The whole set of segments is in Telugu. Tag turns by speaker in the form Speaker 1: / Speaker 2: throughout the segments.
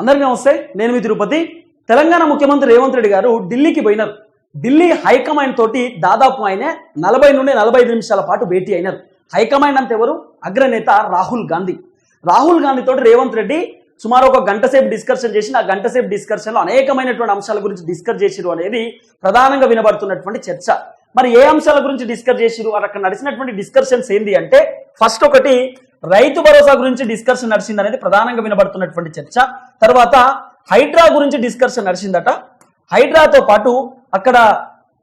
Speaker 1: అందరికీ నమస్తే నేను మీ తిరుపతి. తెలంగాణ ముఖ్యమంత్రి రేవంత్ రెడ్డి గారు ఢిల్లీకి పోయినారు. ఢిల్లీ హైకమాండ్ తోటి దాదాపు ఆయన నలభై నుండి నలభై ఐదు నిమిషాల పాటు భేటీ అయినారు. హైకమాండ్ అంటే ఎవరు? అగ్రనేత రాహుల్ గాంధీ. రాహుల్ గాంధీ తోటి రేవంత్ రెడ్డి సుమారు ఒక గంట సేపు డిస్కషన్ చేసి ఆ గంట సేపు డిస్కషన్లో అనేకమైనటువంటి అంశాల గురించి డిస్కస్ చేసిరు అనేది ప్రధానంగా వినబడుతున్నటువంటి చర్చ. మరి ఏ అంశాల గురించి డిస్కస్ చేసిరు? అక్కడ నడిచినటువంటి డిస్కషన్స్ ఏంటి అంటే ఫస్ట్ ఒకటి రైతు భరోసా గురించి డిస్కషన్ నడిచింది అనేది ప్రధానంగా వినబడుతున్నటువంటి చర్చ. తర్వాత హైడ్రా గురించి డిస్కషన్ నడిచిందట. హైడ్రాతో పాటు అక్కడ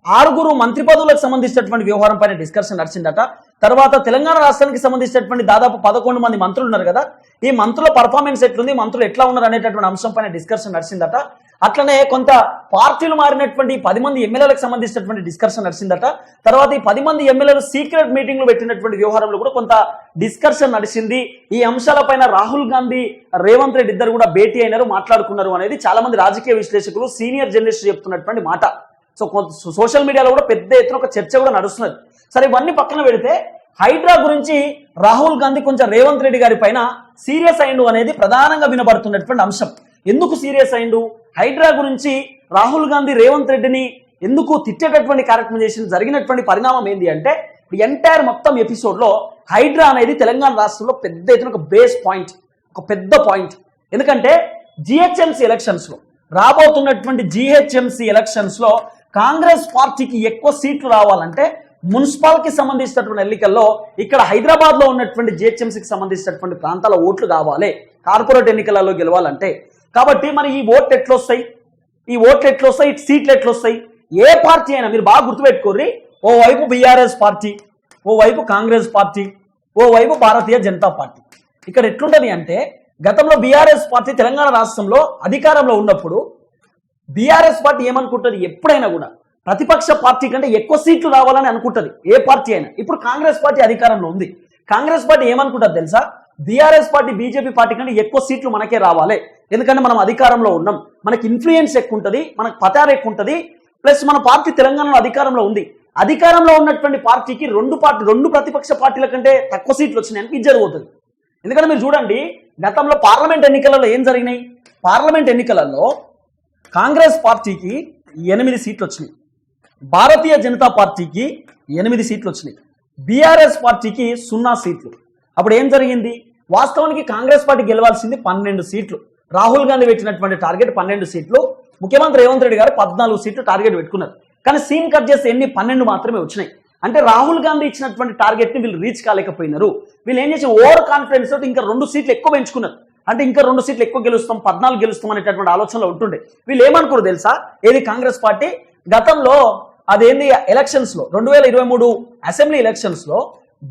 Speaker 1: ఆరుగురు మంత్రి పదవులకు సంబంధించినటువంటి వ్యవహారం పైన డిస్కషన్ నడిచిందట. తర్వాత తెలంగాణ రాష్ట్రానికి సంబంధించినటువంటి దాదాపు పదకొండు మంది మంత్రులు ఉన్నారు కదా. ఈ మంత్రుల పర్ఫార్మెన్స్ ఎట్లుంది? మంత్రులు ఎట్లా ఉన్నారు అనేటటువంటి అంశం పైన డిస్కషన్ నడిచిందట. అట్లనే కొంత పార్టీలు మారినటువంటి పది మంది ఎమ్మెల్యేలకు సంబంధించినటువంటి డిస్కషన్ నడిచిందట. తర్వాత ఈ పది మంది ఎమ్మెల్యేలు సీక్రెట్ మీటింగ్లు పెట్టినటువంటి వ్యవహారంలో కూడా కొంత డిస్కషన్ నడిచింది. ఈ అంశాలపైన రాహుల్ గాంధీ రేవంత్ రెడ్డి ఇద్దరు కూడా భేటీ అయినారు మాట్లాడుకున్నారు అనేది చాలా మంది రాజకీయ విశ్లేషకులు సీనియర్ జర్నలిస్టులు చెప్తున్నటువంటి మాట. సో కొంత సోషల్ మీడియాలో కూడా పెద్ద ఎత్తున ఒక చర్చ కూడా నడుస్తున్నది. సరే ఇవన్నీ పక్కన పెడితే హైడ్రా గురించి రాహుల్ గాంధీ కొంచెం రేవంత్ రెడ్డి గారి పైన సీరియస్ అయిండు అనేది ప్రధానంగా వినబడుతున్నటువంటి అంశం. ఎందుకు సీరియస్ అయిండు? హైడ్రా గురించి రాహుల్ గాంధీ రేవంత్ రెడ్డిని ఎందుకు తిట్టేటటువంటి కార్యక్రమం చేసిన జరిగినటువంటి పరిణామం ఏంటి అంటే ఎంటైర్ మొత్తం ఎపిసోడ్లో హైడ్రా అనేది తెలంగాణ రాష్ట్రంలో పెద్ద ఎత్తున ఒక బేస్ పాయింట్ ఒక పెద్ద పాయింట్ ఎందుకంటే జిహెచ్ఎంసీ ఎలక్షన్స్లో రాబోతున్నటువంటి జిహెచ్ఎంసీ ఎలక్షన్స్లో కాంగ్రెస్ పార్టీకి ఎక్కువ సీట్లు రావాలంటే మున్సిపాల్కి సంబంధించినటువంటి ఎన్నికల్లో ఇక్కడ హైదరాబాద్లో ఉన్నటువంటి జిహెచ్ఎంసీకి సంబంధించినటువంటి ప్రాంతాల ఓట్లు కావాలి. కార్పొరేట్ ఎన్నికలలో గెలవాలంటే కాబట్టి మరి ఈ ఓట్లు ఎట్లొస్తాయి? ఈ ఓట్లు ఎట్లొస్తాయి? సీట్లు ఎట్లొస్తాయి? ఏ పార్టీ అయినా మీరు బాగా గుర్తుపెట్టుకోర్రి. ఓవైపు బీఆర్ఎస్ పార్టీ ఓవైపు కాంగ్రెస్ పార్టీ ఓవైపు భారతీయ జనతా పార్టీ. ఇక్కడ ఎట్లుంటది అంటే గతంలో బీఆర్ఎస్ పార్టీ తెలంగాణ రాష్ట్రంలో అధికారంలో ఉన్నప్పుడు బీఆర్ఎస్ పార్టీ ఏమనుకుంటుంది? ఎప్పుడైనా కూడా ప్రతిపక్ష పార్టీ కంటే ఎక్కువ సీట్లు రావాలని అనుకుంటుంది ఏ పార్టీ అయినా. ఇప్పుడు కాంగ్రెస్ పార్టీ అధికారంలో ఉంది. కాంగ్రెస్ పార్టీ ఏమనుకుంటుంది తెలుసా? బీఆర్ఎస్ పార్టీ బీజేపీ పార్టీ కంటే ఎక్కువ సీట్లు మనకే రావాలి. ఎందుకంటే మనం అధికారంలో ఉన్నాం. మనకి ఇన్ఫ్లుయెన్స్ ఎక్కువ ఉంటుంది మనకు పతార ఎక్కువ ఉంటుంది ప్లస్ మన పార్టీ తెలంగాణలో అధికారంలో ఉంది. అధికారంలో ఉన్నటువంటి పార్టీకి రెండు పార్టీ రెండు ప్రతిపక్ష పార్టీల కంటే తక్కువ సీట్లు వచ్చినాయని ఇది జరుగుతుంది ఎందుకంటే మీరు చూడండి గతంలో పార్లమెంట్ ఎన్నికలలో ఏం జరిగినాయి? పార్లమెంట్ ఎన్నికలలో కాంగ్రెస్ పార్టీకి ఎనిమిది సీట్లు వచ్చినాయి. భారతీయ జనతా పార్టీకి ఎనిమిది సీట్లు వచ్చినాయి. బీఆర్ఎస్ పార్టీకి సున్నా సీట్లు. అప్పుడు ఏం జరిగింది? వాస్తవానికి కాంగ్రెస్ పార్టీ గెలవాల్సింది పన్నెండు సీట్లు. రాహుల్ గాంధీ పెట్టినటువంటి టార్గెట్ పన్నెండు సీట్లు. ముఖ్యమంత్రి రేవంత్ రెడ్డి గారు పద్నాలుగు సీట్లు టార్గెట్ పెట్టుకున్నారు. కానీ సీన్ కట్ చేస్తే ఎన్ని? పన్నెండు మాత్రమే వచ్చినాయి. అంటే రాహుల్ గాంధీ ఇచ్చినటువంటి టార్గెట్ని వీళ్ళు రీచ్ కాలేకపోయినారు. వీళ్ళు ఏం చేసి ఓవర్ కాన్ఫిడెన్స్ తోటి ఇంకా రెండు సీట్లు ఎక్కువ పెంచుకున్నారు. అంటే ఇంకా రెండు సీట్లు ఎక్కువ గెలుస్తాం పద్నాలుగు గెలుస్తాం అనేటటువంటి ఆలోచనలో ఉంటుండే. వీళ్ళు ఏమనుకోరు తెలుసా? ఏది కాంగ్రెస్ పార్టీ? గతంలో అదేంది? ఎలక్షన్స్లో రెండు వేల ఇరవై మూడు అసెంబ్లీ ఎలక్షన్స్లో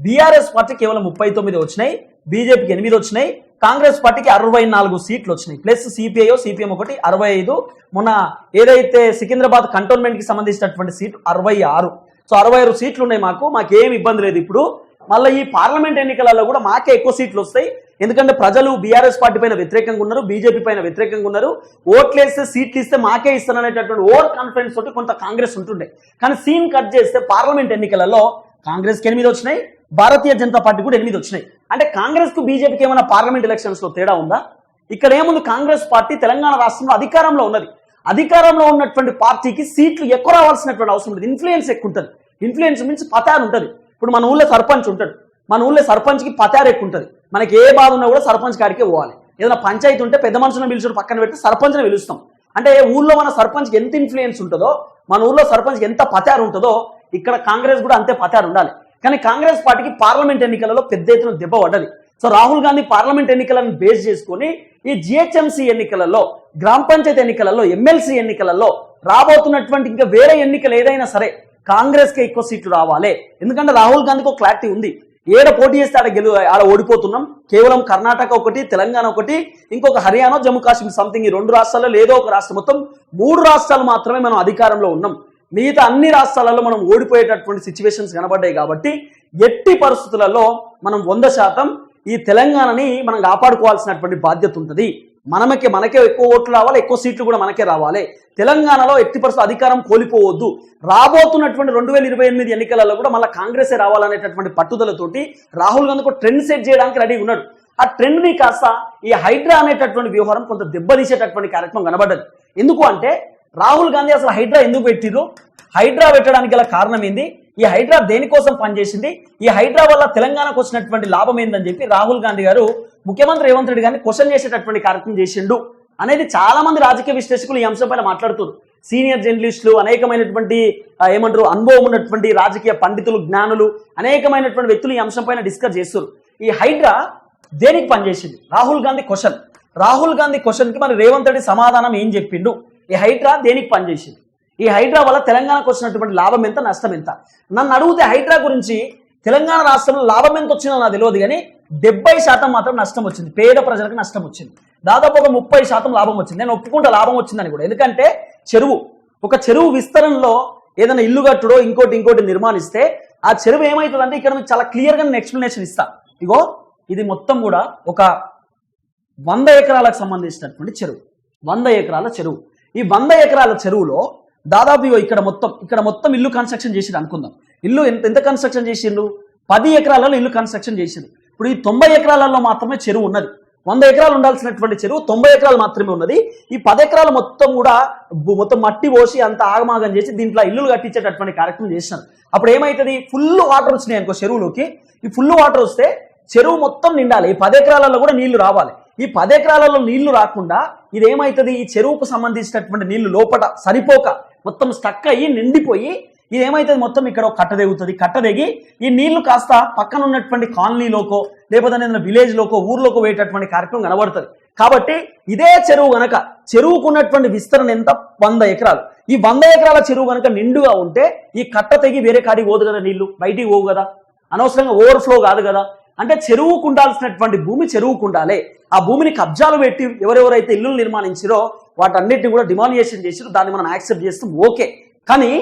Speaker 1: బీఆర్ఎస్ పార్టీ కేవలం ముప్పై తొమ్మిది వచ్చినాయి బీజేపీకి ఎనిమిది వచ్చినాయి కాంగ్రెస్ పార్టీకి అరవై నాలుగు సీట్లు వచ్చినాయి. ప్లస్ సిపిఐ సిపిఎం ఒకటి అరవై ఐదు. మొన్న ఏదైతే సికింద్రాబాద్ కంటోన్మెంట్కి సంబంధించినటువంటి సీట్లు అరవై ఆరు. సో అరవై ఆరు సీట్లు ఉన్నాయి మాకు మాకేం ఇబ్బంది లేదు ఇప్పుడు. మళ్ళీ ఈ పార్లమెంట్ ఎన్నికలలో కూడా మాకే ఎక్కువ సీట్లు వస్తాయి. ఎందుకంటే ప్రజలు బీఆర్ఎస్ పార్టీ పైన వ్యతిరేకంగా ఉన్నారు బీజేపీ పైన వ్యతిరేకంగా ఉన్నారు. ఓట్లు వేస్తే సీట్లు ఇస్తే మాకే ఇస్తాననేటటువంటి ఓవర్ కాన్ఫిడెన్స్ తోటి కొంత కాంగ్రెస్ ఉంటుండే. కానీ సీన్ కట్ చేస్తే పార్లమెంట్ ఎన్నికలలో కాంగ్రెస్కి ఎనిమిది వచ్చినాయి భారతీయ జనతా పార్టీ కూడా ఎనిమిది వచ్చినాయి. అంటే కాంగ్రెస్కు బీజేపీకి ఏమైనా పార్లమెంట్ ఎలక్షన్స్లో తేడా ఉందా? ఇక్కడ ఏముంది? కాంగ్రెస్ పార్టీ తెలంగాణ రాష్ట్రంలో అధికారంలో ఉన్నది. అధికారంలో ఉన్నటువంటి పార్టీకి సీట్లు ఎక్కువ రావాల్సినటువంటి అవసరం లేదు ఇన్ఫ్లుయెన్స్ ఎక్కువ ఉంటుంది. ఇన్ఫ్లుయెన్స్ మీన్స్ పతారు ఉంటుంది. ఇప్పుడు మన ఊళ్ళో సర్పంచ్ ఉంటాడు. మన ఊళ్ళో సర్పంచ్కి పతారు ఎక్కువ ఉంటుంది. మనకి ఏ బాధ ఉన్నా కూడా సర్పంచ్ కాడికే పోవాలి. ఏదైనా పంచాయతీ ఉంటే పెద్ద మనుషులను పిలిచి పక్కన పెట్టి సర్పంచ్ని పిలుస్తాం. అంటే ఊళ్ళో మన సర్పంచ్కి ఎంత ఇన్ఫ్లుయెన్స్ ఉంటుందో మన ఊళ్ళో సర్పంచ్కి ఎంత పతారు ఉంటుందో ఇక్కడ కాంగ్రెస్ కూడా అంతే పతారు ఉండాలి. కానీ కాంగ్రెస్ పార్టీకి పార్లమెంట్ ఎన్నికలలో పెద్ద ఎత్తున దెబ్బ పడ్డది. సో రాహుల్ గాంధీ పార్లమెంట్ ఎన్నికలను బేస్ చేసుకుని ఈ జిహెచ్ఎంసీ ఎన్నికలలో గ్రామ పంచాయతీ ఎన్నికలలో ఎమ్మెల్సీ ఎన్నికలలో రాబోతున్నటువంటి ఇంకా వేరే ఎన్నికలు ఏదైనా సరే కాంగ్రెస్కి ఎక్కువ సీట్లు రావాలి. ఎందుకంటే రాహుల్ గాంధీకి ఒక క్లారిటీ ఉంది. ఏడ పోటీ చేస్తే ఆడ గెలు ఆడ ఓడిపోతున్నాం. కేవలం కర్ణాటక ఒకటి తెలంగాణ ఒకటి ఇంకొక హర్యానా జమ్మూ కాశ్మీర్ సంథింగ్ ఈ రెండు రాష్ట్రాల్లో లేదో ఒక రాష్ట్రం మొత్తం మూడు రాష్ట్రాలు మాత్రమే మనం అధికారంలో ఉన్నాం. మిగతా అన్ని రాష్ట్రాలలో మనం ఓడిపోయేటటువంటి సిచ్యువేషన్స్ కనబడ్డాయి కాబట్టి ఎట్టి పరిస్థితులలో మనం వంద శాతం ఈ తెలంగాణని మనం కాపాడుకోవాల్సినటువంటి బాధ్యత ఉంటుంది. మనమకే మనకే ఎక్కువ ఓట్లు రావాలి ఎక్కువ సీట్లు కూడా మనకే రావాలి. తెలంగాణలో ఎట్టి పరిస్థితి అధికారం కోల్పోవద్దు. రాబోతున్నటువంటి రెండు వేల ఇరవై ఎనిమిది ఎన్నికలలో కూడా మళ్ళీ కాంగ్రెసే రావాలనేటటువంటి పట్టుదలతోటి రాహుల్ గాంధీ ఒక ట్రెండ్ సెట్ చేయడానికి రెడీ ఉన్నాడు. ఆ ట్రెండ్ని కాస్త ఈ హైడ్రా అనేటటువంటి వ్యవహారం కొంత దెబ్బతీసేటటువంటి కార్యక్రమం కనబడ్డది. ఎందుకు అంటే రాహుల్ గాంధీ అసలు హైడ్రా ఎందుకు పెట్టిరు హైడ్రా పెట్టడానికి గల కారణం ఏంది? ఈ హైడ్రా దేనికోసం పనిచేసింది? ఈ హైడ్రా వల్ల తెలంగాణకు వచ్చినటువంటి లాభం ఏందని చెప్పి రాహుల్ గాంధీ గారు ముఖ్యమంత్రి రేవంత్ రెడ్డి గారిని క్వశ్చన్ చేసేటటువంటి కార్యక్రమం చేసిండు. అనేది చాలా మంది రాజకీయ విశ్లేషకులు ఈ అంశం పైన మాట్లాడుతున్నారు. సీనియర్ జర్నలిస్టులు అనేకమైనటువంటి ఏమంటారు అనుభవం ఉన్నటువంటి రాజకీయ పండితులు జ్ఞానులు అనేకమైనటువంటి వ్యక్తులు ఈ అంశం పైన డిస్కస్ చేస్తారు ఈ హైడ్రా దేనికి పనిచేసింది? రాహుల్ గాంధీ క్వశ్చన్. రాహుల్ గాంధీ క్వశ్చన్కి మరి రేవంత్ రెడ్డి సమాధానం ఏం చెప్పిండు? ఈ హైడ్రా దేనికి పనిచేసింది? ఈ హైడ్రా వల్ల తెలంగాణకు వచ్చినటువంటి లాభం ఎంత నష్టం ఎంత? నన్ను అడిగితే హైడ్రా గురించి తెలంగాణ రాష్ట్రంలో లాభం ఎంత వచ్చిందో నాకు తెలియదు కానీ డెబ్బై శాతం మాత్రం నష్టం వచ్చింది. పేద ప్రజలకు నష్టం వచ్చింది. దాదాపు ఒక ముప్పై శాతం లాభం వచ్చింది. నేను ఒప్పుకుంటా లాభం వచ్చిందని కూడా. ఎందుకంటే చెరువు ఒక చెరువు విస్తరణలో ఏదైనా ఇల్లు కట్టుడో ఇంకోటి ఇంకోటి నిర్మాణిస్తే ఆ చెరువు ఏమవుతుందంటే ఇక్కడ మీకు చాలా క్లియర్గా నేను ఎక్స్ప్లెనేషన్ ఇస్తాను ఇగో ఇది మొత్తం కూడా ఒక వంద ఎకరాలకు సంబంధించినటువంటి చెరువు. వంద ఎకరాల చెరువు. ఈ వంద ఎకరాల చెరువులో దాదాపు ఇక్కడ మొత్తం ఇక్కడ మొత్తం ఇల్లు కన్స్ట్రక్షన్ చేసిరు అనుకుందాం. ఇల్లు ఎంత ఎంత కన్స్ట్రక్షన్ చేసిండ్రు పది ఎకరాలలో ఇల్లు కన్స్ట్రక్షన్ చేసిండ్రు ఇప్పుడు ఈ తొంభై ఎకరాలలో మాత్రమే చెరువు ఉన్నది. వంద ఎకరాలు ఉండాల్సినటువంటి చెరువు తొంభై ఎకరాలు మాత్రమే ఉన్నది. ఈ పది ఎకరాలు మొత్తం కూడా మొత్తం మట్టి పోసి అంత ఆగమాగం చేసి దీంట్లో ఇల్లులు కట్టించేటటువంటి కార్యక్రమం చేసినారు. అప్పుడు ఏమవుతుంది ఫుల్ వాటర్ వచ్చినాయి అనుకో చెరువులోకి. ఈ ఫుల్ వాటర్ వస్తే చెరువు మొత్తం నిండాలి. ఈ పది ఎకరాలలో కూడా నీళ్ళు రావాలి. ఈ పది ఎకరాలలో నీళ్ళు రాకుండా ఇది ఏమవుతుంది ఈ చెరువుకు సంబంధించినటువంటి నీళ్ళు లోపట సరిపోక మొత్తం స్టక్ అయ్యి నిండిపోయి ఇది మొత్తం ఇక్కడ ఒక కట్ట తెగుతుంది. కట్ట తెగి ఈ నీళ్ళు కాస్త పక్కన ఉన్నటువంటి కాలనీలోకో లేకపోతే ఏదైనా విలేజ్ లోకో ఊర్లోకో పోయేటటువంటి కార్యక్రమం కనబడుతుంది. కాబట్టి ఇదే చెరువు గనక చెరువుకు ఉన్నటువంటి విస్తరణ ఎంత? వంద ఎకరాలు. ఈ వంద ఎకరాల చెరువు గనక నిండుగా ఉంటే ఈ కట్ట తెగి వేరే కాడికి పోదు కదా నీళ్ళు? బయటికి పోవు కదా? అనవసరంగా ఓవర్ఫ్లో కాదు కదా? అంటే చెరువుకు ఉండాల్సినటువంటి భూమి చెరువుకు ఉండాలి ఆ భూమిని కబ్జాలు పెట్టి ఎవరెవరైతే ఇల్లులు నిర్మాణించారో వాటన్నిటిని కూడా డిమాలియేషన్ చేసిరో దాన్ని మనం యాక్సెప్ట్ చేస్తాం. ఓకే. కానీ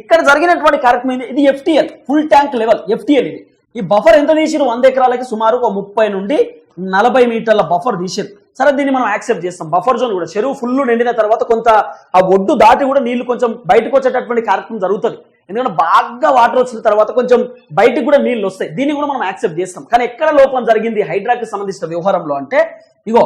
Speaker 1: ఇక్కడ జరిగినటువంటి కార్యక్రమం ఏంది? ఇది FTL full tank level FTL ఇది. ఈ బఫర్ ఎంత తీసిరు వంద ఎకరాలకి సుమారు ఒక ముప్పై నుండి నలభై మీటర్ల బఫర్ తీసారు సరే దీన్ని మనం యాక్సెప్ట్ చేస్తాం. బఫర్ జోన్ కూడా. చెరువు ఫుల్ నిండిన తర్వాత కొంత ఆ ఒడ్డు దాటి కూడా నీళ్ళు కొంచెం బయటకు వచ్చేటటువంటి కార్యక్రమం జరుగుతుంది. ఎందుకంటే బాగా వాటర్ వచ్చిన తర్వాత కొంచెం బయటకు కూడా నీళ్ళు వస్తాయి. దీన్ని కూడా మనం యాక్సెప్ట్ చేస్తాం. కానీ ఎక్కడ లోపం జరిగింది హైడ్రాకి సంబంధించిన వ్యవహారంలో అంటే ఇగో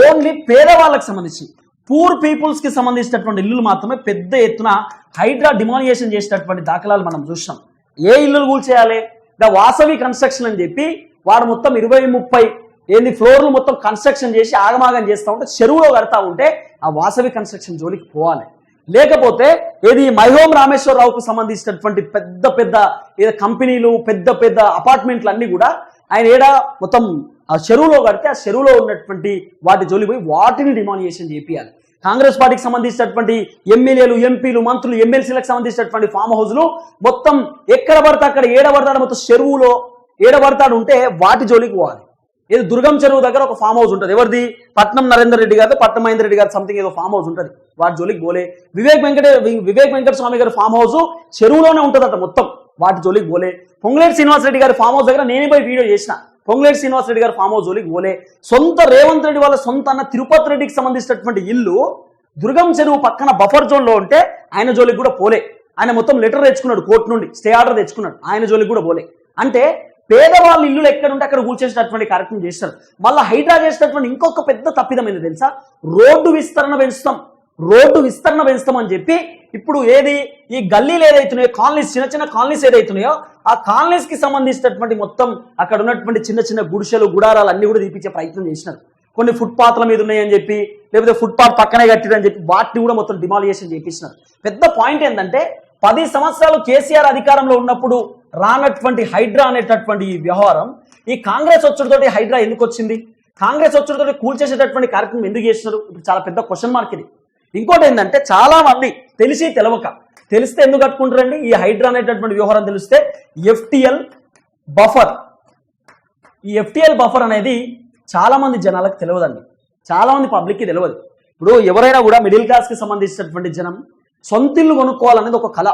Speaker 1: ఓన్లీ పేదవాళ్ళకి సంబంధించి పూర్ పీపుల్స్కి సంబంధించినటువంటి ఇల్లులు మాత్రమే పెద్ద ఎత్తున హైడ్రా డిమానియేషన్ చేసినటువంటి దాఖలాలు మనం చూసాం. ఏ ఇల్లులు కూల్చేయాలి? ద వాసవి కన్స్ట్రక్షన్ అని చెప్పి వాడు మొత్తం ఇరవై ముప్పై ఏంది ఫ్లోర్లు మొత్తం కన్స్ట్రక్షన్ చేసి ఆగమాగం చేస్తూ ఉంటే చెరువులో కడతా ఉంటే ఆ వాసవి కన్స్ట్రక్షన్ జోలికి పోవాలి. లేకపోతే ఏది? మైహోమ్ రామేశ్వరరావుకు సంబంధించినటువంటి పెద్ద పెద్ద ఏదో కంపెనీలు పెద్ద పెద్ద అపార్ట్మెంట్లు అన్ని కూడా ఆయన ఏడా మొత్తం ఆ చెరువులో కడితే ఆ చెరువులో ఉన్నటువంటి వాటి జోలి పోయి వాటిని డిమాలియేషన్ చేపియాలి కాంగ్రెస్ పార్టీకి సంబంధించినటువంటి ఎమ్మెల్యేలు ఎంపీలు మంత్రులు ఎమ్మెల్సీలకు సంబంధించినటువంటి ఫామ్ హౌస్లు మొత్తం ఎక్కడ పడితే అక్కడ ఏడబడతాడు మొత్తం చెరువులో ఏడబడతాడు ఉంటే వాటి జోలికి పోవాలి. ఏదో దుర్గం చెరువు దగ్గర ఒక ఫామ్ హౌస్ ఉంటుంది. ఎవరిది? పట్నం నరేందర్ రెడ్డి గారు పట్నం మహేందర్ రెడ్డి గారు సంథింగ్ ఏదో ఫామ్ హౌస్ ఉంటుంది. వాటి జోలికి పోలే. వివేక్ వెంకట వివేక్ వెంకట స్వామి గారి ఫామ్ హౌస్ చెరువులోనే ఉంటుందట మొత్తం వాటి జోలికి పోలే. పొంగులేటి శ్రీనివాసరెడ్డి గారి ఫామ్ హౌస్ దగ్గర నేనే పోయి వీడియో చేసిన. పొంగులేటి శ్రీనివాస రెడ్డి గారి ఫామ్ హౌస్ జోలికి పోలే. సొంత రేవంత్ రెడ్డి వాళ్ళ సొంత అన్న తిరుపతి రెడ్డికి సంబంధించినటువంటి ఇల్లు దుర్గం చెరువు పక్కన బఫర్ జోన్లో ఉంటే ఆయన జోలికి కూడా పోలే. ఆయన మొత్తం లెటర్ తెచ్చుకున్నాడు కోర్టు నుండి స్టే ఆర్డర్ తెచ్చుకున్నాడు. ఆయన జోలికి కూడా పోలే. అంటే పేదవాళ్ళ ఇల్లులు ఎక్కడుంటే అక్కడ కూల్చేసినటువంటి కార్యక్రమం చేస్తారు. మళ్ళీ హైడ్రా చేసినటువంటి ఇంకొక పెద్ద తప్పిదమైంది తెలుసా? రోడ్డు విస్తరణ పెంచుతాం. రోడ్డు విస్తరణ పెంచుతామని చెప్పి ఇప్పుడు ఏది ఈ గల్లీలు ఏదైతున్నాయో కాలనీస్ చిన్న చిన్న కాలనీస్ ఏదైతున్నాయో ఆ కాలనీస్కి సంబంధించినటువంటి మొత్తం అక్కడ ఉన్నటువంటి చిన్న చిన్న గుడిసెలు గుడారాలు అన్ని కూడా తీపించే ప్రయత్నం చేసినారు. కొన్ని ఫుట్పాత్ల మీద ఉన్నాయని చెప్పి లేకపోతే ఫుట్పాత్ పక్కనే కట్టిరని చెప్పి వాటిని కూడా మొత్తం డిమాలియేషన్ చేపించినారు పెద్ద పాయింట్ ఏంటంటే పది సంవత్సరాలు కేసీఆర్ అధికారంలో ఉన్నప్పుడు రానటువంటి హైడ్రా అనేటటువంటి ఈ వ్యవహారం ఈ కాంగ్రెస్ వచ్చుడితోటి హైడ్రా ఎందుకు వచ్చింది? కాంగ్రెస్ వచ్చుడితోటి కూల్చేసేటటువంటి కార్యక్రమం ఎందుకు చేసినారు? ఇప్పుడు చాలా పెద్ద క్వశ్చన్ మార్క్ ఇది. ఇంకోటి ఏంటంటే చాలా మంది తెలిసి తెలవక. తెలిస్తే ఎందుకు కట్టుకుంటారండి? ఈ హైడ్రా అనేటటువంటి వ్యవహారం తెలిస్తే ఎఫ్టిఎల్ బఫర్. ఈ ఎఫ్టిఎల్ బఫర్ అనేది చాలా మంది జనాలకు తెలియదండి చాలా మంది పబ్లిక్కి తెలియదు ఇప్పుడు ఎవరైనా కూడా మిడిల్ క్లాస్కి సంబంధించినటువంటి జనం సొంతిల్లు కొనుక్కోవాలనేది ఒక కళ.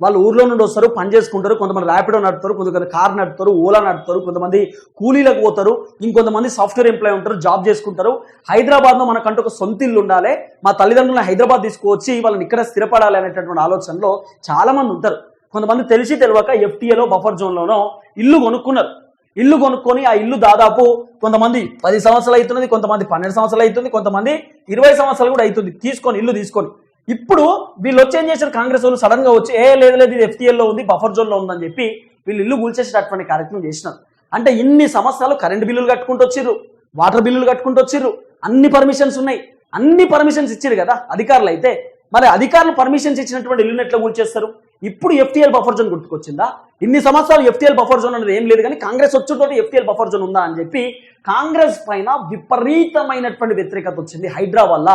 Speaker 1: వాళ్ళు ఊర్లో నుండి వస్తారు పని చేసుకుంటారు కొంతమంది ర్యాపిడో నడుపుతారు కొంతమంది కార్ నడుపుతారు ఓలా నడుపుతారు కొంతమంది కూలీలకు పోతారు ఇంకొంతమంది సాఫ్ట్వేర్ ఎంప్లాయ్ ఉంటారు జాబ్ చేసుకుంటారు. హైదరాబాద్లో మనకంటూ ఒక సొంత ఇల్లు ఉండాలి. మా తల్లిదండ్రులను హైదరాబాద్ తీసుకువచ్చి వాళ్ళని ఇక్కడ స్థిరపడాలి అనేటటువంటి ఆలోచనలో చాలామంది ఉంటారు. కొంతమంది తెలిసి తెలియక ఎఫ్టీఏలో బఫర్ జోన్లోనో ఇల్లు కొనుక్కున్నారు. ఇల్లు కొనుక్కొని ఆ ఇల్లు దాదాపు కొంతమంది పది సంవత్సరాలు అవుతున్నది కొంతమంది పన్నెండు సంవత్సరాలు అవుతుంది కొంతమంది ఇరవై సంవత్సరాలు కూడా అవుతుంది. తీసుకొని ఇల్లు తీసుకొని. ఇప్పుడు వీళ్ళు వచ్చి ఏం చేశారు? కాంగ్రెస్ వాళ్ళు సడన్గా వచ్చి ఏ లేదు లేదు ఇది ఎఫ్టీఎల్లో ఉంది బఫర్ జోన్లో ఉందని చెప్పి వీళ్ళు ఇల్లు కూల్చేసేటటువంటి కార్యక్రమం చేసినారు. అంటే ఇన్ని సంవత్సరాలు కరెంట్ బిల్లులు కట్టుకుంటూ వచ్చిర్రు వాటర్ బిల్లులు కట్టుకుంటూ వచ్చిర్రు అన్ని పర్మిషన్స్ ఉన్నాయి. అన్ని పర్మిషన్స్ ఇచ్చారు కదా అధికారులు అయితే. మరి అధికారులు పర్మిషన్స్ ఇచ్చినటువంటి ఇల్లుని ఎట్లా కూల్చేస్తారు? ఇప్పుడు ఎఫ్టీఎల్ బఫర్ జోన్ గుర్తుకొచ్చిందా? ఇన్ని సంవత్సరాలు ఎఫ్టీఎల్ బఫర్ జోన్ అనేది ఏం లేదు కానీ కాంగ్రెస్ వచ్చేటోటి ఎఫ్టీఎల్ బఫర్ జోన్ ఉందా అని చెప్పి కాంగ్రెస్ పైన విపరీతమైనటువంటి వ్యతిరేకత వచ్చింది హైడ్రా వల్ల.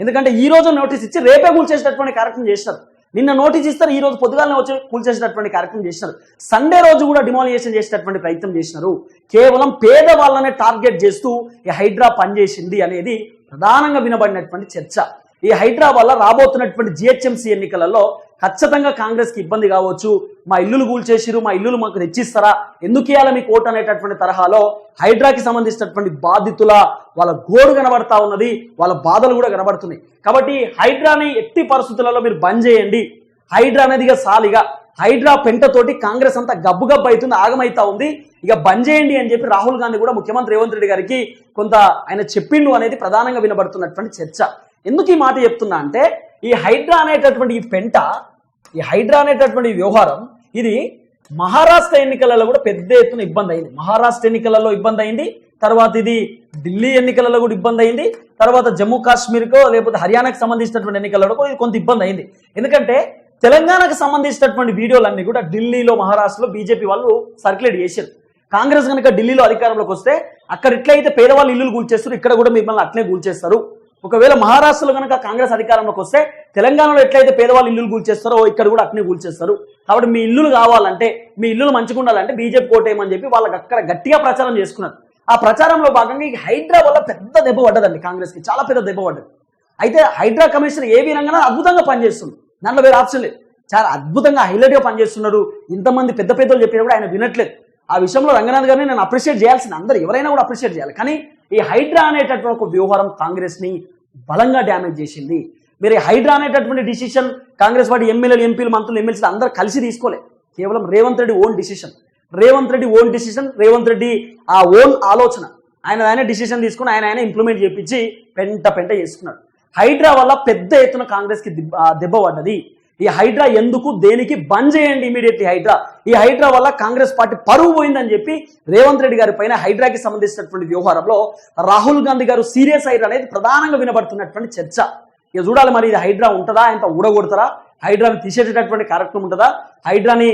Speaker 1: ఎందుకంటే ఈ రోజు నోటీస్ ఇచ్చి రేపే కూల్చేసేటటువంటి కార్యక్రమం చేసినారు. నిన్న నోటీస్ ఇస్తారు ఈ రోజు పొద్దుగాలనే వచ్చి కూల్చేసేటటువంటి కార్యక్రమం చేసినారు. సండే రోజు కూడా డిమాలియేషన్ చేసేటటువంటి ప్రయత్నం చేసినారు. కేవలం పేద వాళ్ళనే టార్గెట్ చేస్తూ ఈ హైడ్రా పనిచేసింది అనేది ప్రధానంగా వినబడినటువంటి చర్చ. ఈ హైడ్రా వల్ల రాబోతున్నటువంటి జిహెచ్ఎంసీ ఎన్నికలలో ఖచ్చితంగా కాంగ్రెస్కి ఇబ్బంది కావచ్చు. మా ఇల్లులు కూల్చేసిరు మా ఇల్లులు మాకు తెచ్చిస్తారా ఎందుకు ఇవ్వాలి మీకు ఓటు అనేటటువంటి తరహాలో? హైడ్రాకి సంబంధించినటువంటి బాధితుల వాళ్ళ గోడు కనబడతా ఉన్నది వాళ్ళ బాధలు కూడా కనబడుతున్నాయి. కాబట్టి హైడ్రాని ఎట్టి పరిస్థితులలో మీరు బంద్ చేయండి. హైడ్రా అనేది ఇక సాలిగా. హైడ్రా పెంటతోటి కాంగ్రెస్ అంతా గబ్బు గబ్బు అవుతుంది ఆగమైతా ఉంది. ఇక బంద్ చేయండి అని చెప్పి రాహుల్ గాంధీ కూడా ముఖ్యమంత్రి రేవంత్ రెడ్డి గారికి కొంత ఆయన చెప్పిండు అనేది ప్రధానంగా వినబడుతున్నటువంటి చర్చ. ఎందుకు ఈ మాట చెప్తున్నా అంటే ఈ హైడ్రా అనేటటువంటి ఈ పెంట ఈ హైడ్రా అనేటటువంటి వ్యవహారం ఇది మహారాష్ట్ర ఎన్నికలలో కూడా పెద్ద ఎత్తున ఇబ్బంది అయింది. మహారాష్ట్ర ఎన్నికలలో ఇబ్బంది అయింది తర్వాత ఇది ఢిల్లీ ఎన్నికలలో కూడా ఇబ్బంది అయింది తర్వాత జమ్మూ కాశ్మీర్కో లేకపోతే హర్యానాకు సంబంధించినటువంటి ఎన్నికలలో కూడా ఇది కొంత ఇబ్బంది అయింది. ఎందుకంటే తెలంగాణకు సంబంధించినటువంటి వీడియోలన్నీ కూడా ఢిల్లీలో మహారాష్ట్రలో బీజేపీ వాళ్ళు సర్క్యులేట్ చేశారు. కాంగ్రెస్ కనుక ఢిల్లీలో అధికారంలోకి వస్తే అక్కడ ఎట్లయితే పేదవాళ్ళు ఇల్లులు కూల్చేస్తారు ఇక్కడ కూడా మిమ్మల్ని అట్లే కూల్చేస్తారు. ఒకవేళ మహారాష్ట్రలో కనుక కాంగ్రెస్ అధికారంలోకి వస్తే తెలంగాణలో ఎట్లయితే పేదవాళ్ళు ఇల్లులు కూల్చేస్తారో ఇక్కడ కూడా అట్నే కూల్చేస్తారు. కాబట్టి మీ ఇల్లులు కావాలంటే మీ ఇల్లులు మంచిగా ఉండాలంటే బీజేపీ కోటేయమని చెప్పి వాళ్ళకి అక్కడ గట్టిగా ప్రచారం చేసుకున్నారు. ఆ ప్రచారంలో భాగంగా ఈ హైడ్రా వల్ల పెద్ద దెబ్బ పడ్డదండి కాంగ్రెస్కి చాలా పెద్ద దెబ్బ పడ్డది. అయితే హైడ్రా కమిషన్ ఏ విధంగా అద్భుతంగా పనిచేస్తుంది. దాంట్లో వేరే ఆప్షన్ లేదు. చాలా అద్భుతంగా హైలైట్గా పనిచేస్తున్నారు ఇంతమంది పెద్ద పెద్దలు చెప్పినా కూడా ఆయన వినట్లేదు. ఆ విషయంలో రంగనాథ్ గారిని నేను అప్రిషియేట్ చేయాల్సింది అందరూ ఎవరైనా కూడా అప్రిషియేట్ చేయాలి. కానీ ఈ హైడ్రా అనేటటువంటి ఒక వ్యవహారం కాంగ్రెస్ని బలంగా డ్యామేజ్ చేసింది. మీరు ఈ హైడ్రా అనేటటువంటి డిసిషన్ కాంగ్రెస్ పార్టీ ఎమ్మెల్యేలు ఎంపీలు మంత్రులు ఎమ్మెల్సీలు అందరూ కలిసి తీసుకోలే. కేవలం Revanth Reddy own decision. Revanth Reddy own decision Revanth Reddy ఆ ఓన్ ఆలోచన. ఆయన ఆయన డిసిషన్ తీసుకుని ఆయన ఆయన ఇంప్లిమెంట్ చేపించి పెంట పెంట చేసుకున్నాడు. హైడ్రా వల్ల పెద్ద ఎత్తున కాంగ్రెస్కి దెబ్బ పడ్డది. ఈ హైడ్రా ఎందుకు? దేనికి? బంద్ చేయండి ఇమీడియట్లీ హైడ్రా. ఈ హైడ్రా వల్ల కాంగ్రెస్ పార్టీ పరువు పోయిందని చెప్పి రేవంత్ రెడ్డి గారి పైన హైడ్రాకి సంబంధించినటువంటి వ్యవహారంలో రాహుల్ గాంధీ గారు సీరియస్ అయ్యారు అనేది ప్రధానంగా వినబడుతున్నటువంటి చర్చ. ఇక చూడాలి మరి ఇది హైడ్రా ఉంటుందా? ఇంత ఊడగొడతారా? హైడ్రాని తీసేటటువంటి కార్యక్రమం ఉంటుందా? హైడ్రాని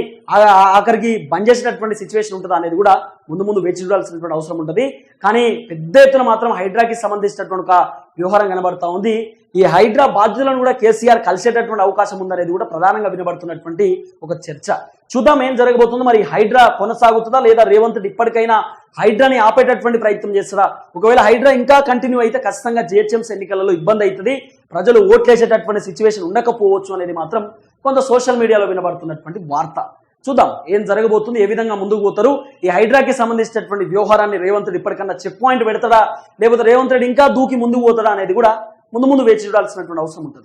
Speaker 1: ఆఖరికి బంద్ చేసేటటువంటి సిచ్యువేషన్ ఉంటుందా అనేది కూడా ముందు ముందు వేచి చూడాల్సినటువంటి అవసరం ఉంటుంది. కానీ పెద్ద ఎత్తున మాత్రం హైడ్రాకి సంబంధించినటువంటి ఒక వ్యవహారం కనబడతా ఉంది. ఈ హైడ్రా బాధ్యులను కూడా కేసీఆర్ కలిసేటటువంటి అవకాశం ఉందనేది కూడా ప్రధానంగా వినబడుతున్నటువంటి ఒక చర్చ. చూద్దాం ఏం జరగబోతుందో. మరి హైడ్రా కొనసాగుతుందా లేదా రేవంత్ ఇప్పటికైనా హైడ్రాని ఆపేటటువంటి ప్రయత్నం చేస్తారా ఒకవేళ హైడ్రా ఇంకా కంటిన్యూ అయితే ఖచ్చితంగా జిహెచ్ఎంసీ ఎన్నికలలో ఇబ్బంది అవుతుంది. ప్రజలు ఓట్లేసేటటువంటి సిచ్యువేషన్ ఉండకపోవచ్చు అనేది మాత్రం కొంత సోషల్ మీడియాలో వినబడుతున్నటువంటి వార్త. చూద్దాం ఏం జరగబోతుంది ఏ విధంగా ముందుకు పోతారు. ఈ హైడ్రాకి సంబంధించినటువంటి వ్యవహారాన్ని రేవంత్ రెడ్డి ఇప్పటికన్నా చెక్ పాయింట్ పెడతాడా? లేకపోతే రేవంత్ రెడ్డి ఇంకా దూకి ముందుకు పోతాడా అనేది కూడా ముందు ముందు వేచి చూడాల్సినటువంటి అవసరం ఉంటుంది.